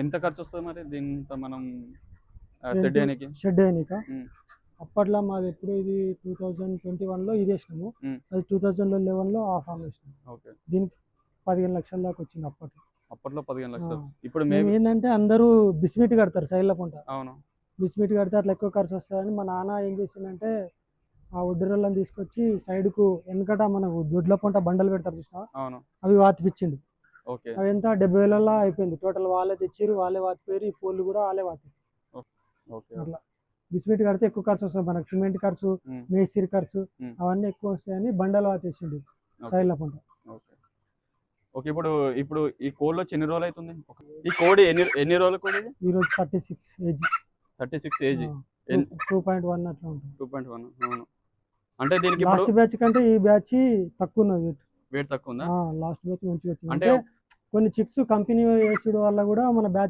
ఎంత ఖర్చు వస్తుంది మరి దీంతో మనం? సెడ్ చేయడానికి షెడ్ అయినాక? ఉమ్. అప్పట్లో మాది ఎప్పుడు ఇది టూ థౌజండ్ ట్వంటీ వన్లో ఇది వేసినాము. ఉమ్. అది టూ థౌజండ్ లెవెన్లో ఆ ఫామ్ వేసినాము ఓకే. దీనికి పదిహేను లక్షల దాకా వచ్చింది అప్పట్లో. అప్పట్లో పదిహేను లక్షలు. ఇప్పుడు మేము ఏంటంటే అందరూ బిస్మిట్ కడతారు సైడ్ల పంట. అవును. బిస్మిట్ కడితే అట్లా ఎక్కువ ఖర్చు వస్తుందని మా నాన్న ఏం చేసిందంటే ఆ ఒడ్డురల్లని తీసుకొచ్చి సైడ్కు వెనకట మనకు దొడ్ల పంట బండలు పెడతారు చూసినా అవి వాతిపించిండు అవి ఎంత డెబ్బై వేలల్లో అయిపోయింది. టోటల్ వాళ్ళే తెచ్చిర్రు వాళ్ళే వాతిపోయారు ఈ పోళ్ళు కూడా వాళ్ళే ఓకే అట్లా. బిస్మిట్ కడితే ఎక్కువ ఖర్చు వస్తుంది మనకు. సిమెంట్ ఖర్చు. మేస్త్రి ఖర్చు. అవన్నీ ఎక్కువ వస్తాయని బండలు వాతేసిండు. సైడ్ల పంట. ఓకే. ఓకే ఇప్పుడు ఇప్పుడు ఈ కోడ్ వచ్చి ఎన్ని రోజులు అవుతుంది? ఈ కోడి ఎన్ని ఎన్ని రోజుల కోడి ఇది? ఈరోజు thirty six age. Thirty six age. Two point one అట్లా ఉంటుంది. టూ పాయింట్ వన్ అవును. అంటే దీనికి లాస్ట్ బ్యాచ్ కంటే ఈ బ్యాచ్ తక్కువ ఉన్నది. వెయిట్ తక్కువ ఉందా? లాస్ట్ బ్యాచ్ మంచిగా వచ్చింది. అంటే కొన్ని చిక్స్ కంపెనీ వేసుడు వల్ల కూడా మన బ్యాచ్